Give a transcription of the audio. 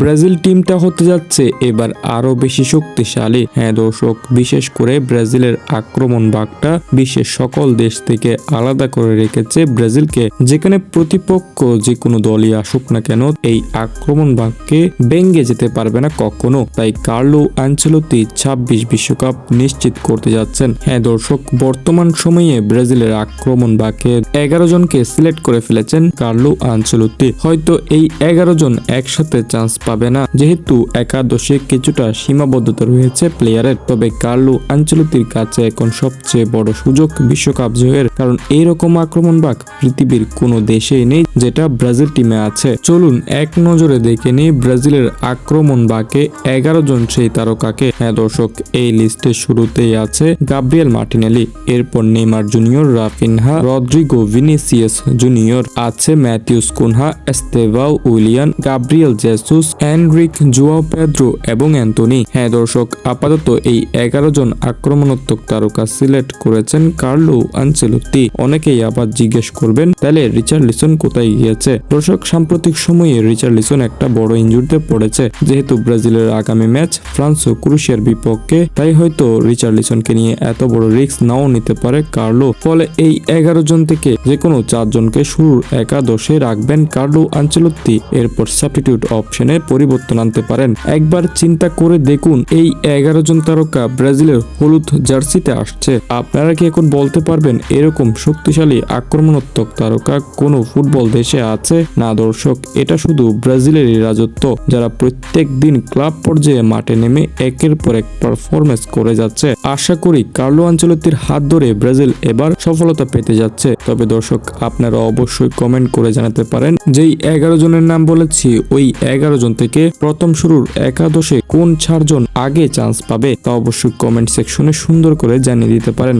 Brazil টিমটা হতে যাচ্ছে। এবার আরও বেশি শক্তিশালী। হ্যাঁ দর্শক, বিশেষ করে ব্রাজিলের আক্রমণ বাগটা বিশ্বের সকল দেশ থেকে আলাদা করে রেখেছে ব্রাজিলকে। যেখানে প্রতিপক্ষ যে কোনো দলই আসুক না কেন, এই আক্রমণ বাগকে ভেঙ্গে যেতে পারবে না কখনো। তাই কার্লো আঞ্চলতি ছাব্বিশ বিশ্বকাপ নিশ্চিত করতে যাচ্ছেন। হ্যাঁ দর্শক, বর্তমান সময়ে ব্রাজিলের আক্রমণ বাকে এগারো জনকে সিলেক্ট করে ফেলেছেন কার্লো আঞ্চলতি হয়তো এই এগারো জন একসাথে চান্স পাবে না। যেহেতু একাদশে কিছুটা সীমাবদ্ধতা রয়েছে প্লেয়ারের, তবে কার্লো আঞ্চলতির কাছে এখন সবচেয়ে বড় সুযোগ বিশ্বকাপ জয়ের, কারণ এইরকম আক্রমণ বাক পৃথিবীর কোনো দেশেই নেই যেটা ব্রাজিল টিমে আছে। চলুন এক নজরে দেখে নিই ব্রাজিলের আক্রমণ বাকে এগারো জন সেই তারকাকে। হ্যাঁ দর্শক, এই লিস্টের শুরুতেই আছে গাব্রিয়েল মার্টিনেলি, এরপর Neymar Junior, Raphinha, Rodrygo Vinicius Junior, আছে Matheus Cunha Estevao Willian, Gabriel Jesus Endrick Joao Pedro এবং অ্যান্টনি হ্যাঁ দর্শক, আপাতত এই এগারো জন আক্রমণাত্মক তারকা সিলেক্ট করেছেন কার্লো আনচেলত্তি। অনেকেই আবার জিজ্ঞেস করবেন, তাহলে রিচার্ড লিসন কোথায় গিয়েছে? দর্শক, সাম্প্রতিক সময়ে রিচার্ড লিসন একটা বড় ইঞ্জুরিতে পড়েছে। যেহেতু ব্রাজিলের আগামী ম্যাচ ফ্রান্স ও ক্রুশিয়ার বিপক্ষে, তাই হয়তো রিচার্ড লিসনকে নিয়ে এত বড় রিস্ক নাও নিতে পারে কার্লো। ফলে এই এগারো জন থেকে যে কোনো চারজনকে শুরুর একাদশে রাখবেন কার্লো আঞ্চলত্তি এরপর সাবস্টিটিউট অপশনে পরিবর্তন আনতে পারেন। একবার চিন্তা করে দেখুন, এই এগারো জন তারকা ব্রাজিলের হলুদ জার্সিতে আসছে। আপনারা কি এখন বলতে পারবেন, এরকম শক্তিশালী আক্রমণাত্মক তারকা কোনো ফুটবল দেশে আছে? না দর্শক, এটা শুধু ব্রাজিলেরই রাজত্ব। যারা প্রত্যেক দিন ক্লাব পর্যায়ে মাঠে নেমে একের পর এক পারফরমেন্স করে যাচ্ছে। আশা করি কার্লো আঞ্চলতির হাত ধরে ব্রাজিল এবার সফলতা পেতে যাচ্ছে। তবে দর্শক, আপনারা অবশ্যই কমেন্ট করে জানাতে পারেন। যেই এগারো জনের নাম বলেছি, ওই এগারো জন থেকে প্রথম শুরুর একাদশে কোন চারজন আগে চান্স পাবে তা অবশ্যই কমেন্ট সেকশনে সুন্দর করে জানিয়ে দিতে পারেন।